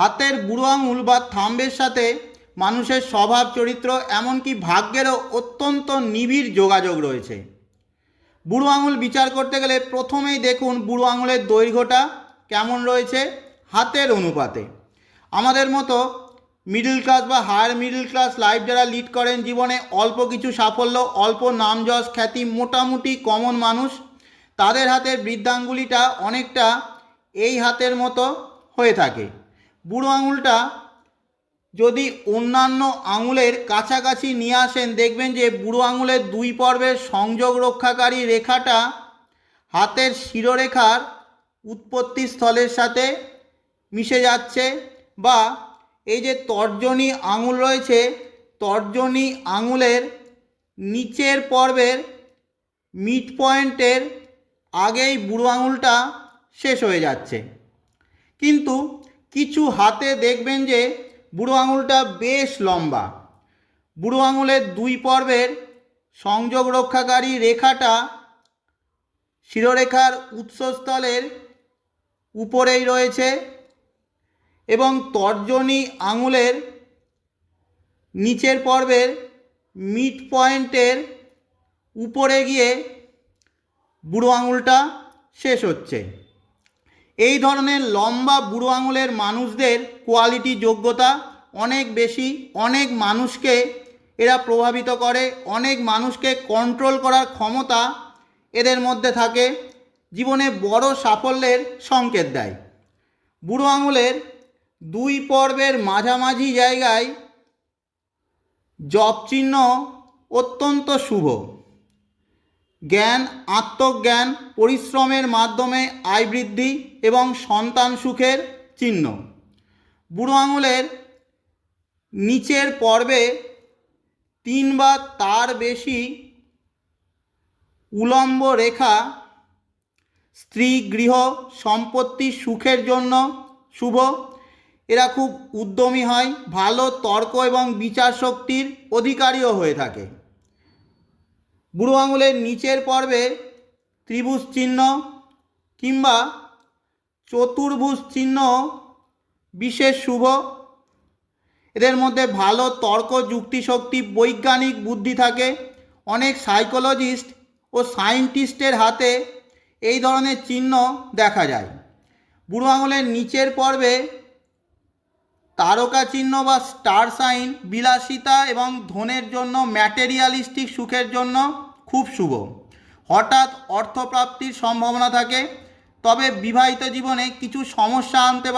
হাতের বুড়ো আঙুল বা থাম্বের সাথে মানুষের স্বভাব চরিত্র এমনকি ভাগ্যেরও অত্যন্ত নিবিড় যোগাযোগ রয়েছে। বুড়ো আঙুল বিচার করতে গেলে প্রথমেই দেখুন বুড়ো আঙুলের দৈর্ঘ্যটা কেমন রয়েছে হাতের অনুপাতে। আমাদের মতো মিডল ক্লাস বা হায়ার মিডল ক্লাস লাইফ যারা লিড করেন জীবনে অল্প কিছু সাফল্য, অল্প নাম যশ খ্যাতি মোটামুটি কমন মানুষ, তাদের হাতের বৃদ্ধাঙ্গুলিটা অনেকটা এই হাতের মতো হয়ে থাকে। বুড়ো আঙুলটা যদি অন্যান্য আঙুলের কাছাকাছি নিয়ে আসেন, দেখবেন যে বুড়ো আঙুলের দুই পর্বের সংযোগ রক্ষাকারী রেখাটা হাতের শিরোরেখার উৎপত্তি স্থলের সাথে মিশে যাচ্ছে বা এই যে তর্জনী আঙুল রয়েছে, তর্জনী আঙুলের নিচের পর্বের মিড পয়েন্টের আগেই বুড়ো আঙুলটা শেষ হয়ে যাচ্ছে। কিন্তু কিছু হাতে দেখবেন যে বুড়ো আঙুলটা বেশ লম্বা। বুড়ো আঙুলের দুই পর্বের সংযোগ রক্ষাকারী রেখাটা শিরোরেখার উৎসস্থলের উপরেই রয়েছে এবং তর্জনী আঙুলের নিচের পর্বের মিড পয়েন্টের উপরে গিয়ে বুড়ো আঙুলটা শেষ হচ্ছে। এই ধরনের লম্বা বুড়ো আঙুলের মানুষদের কোয়ালিটি যোগ্যতা অনেক বেশি, অনেক মানুষকে এরা প্রভাবিত করে, অনেক মানুষকে কন্ট্রোল করার ক্ষমতা এদের মধ্যে থাকে, জীবনে বড় সাফল্যের সংকেত দেয়। বুড়ো আঙুলের দুই পর্বের মাঝামাঝি জায়গায় জপ চিহ্ন অত্যন্ত শুভ। জ্ঞান, আত্মজ্ঞান, পরিশ্রমের মাধ্যমে আয় বৃদ্ধি এবং সন্তান সুখের চিহ্ন। বুড়ো আঙুলের নিচের পর্বে তিন বা তার বেশি উলম্ব রেখা স্ত্রী, গৃহ, সম্পত্তি সুখের জন্য শুভ। এরা খুব উদ্যমী হয়, ভালো তর্ক এবং বিচার শক্তির অধিকারীও হয়ে থাকে। বুড়ো আঙুলের নিচের পর্বে ত্রিভুজ চিহ্ন কিংবা চতুর্ভুজ চিহ্ন বিশেষ শুভ। এদের মধ্যে ভালো তর্ক, যুক্তিশক্তি, বৈজ্ঞানিক বুদ্ধি থাকে। অনেক সাইকোলজিস্ট ও সায়েন্টিস্টের হাতে এই ধরনের চিহ্ন দেখা যায়। বুড়ো আঙুলের নিচের পর্বে তারকা চিহ্ন বা স্টার সাইন, বিলাসিতা এবং ধনের জন্য, ম্যাটেরিয়ালিস্টিক সুখের জন্য খুব শুভ। হঠাৎ অর্থপ্রাপ্তির সম্ভাবনা থাকে, তবে বিবাহিত জীবনে কিছু সমস্যা আনতে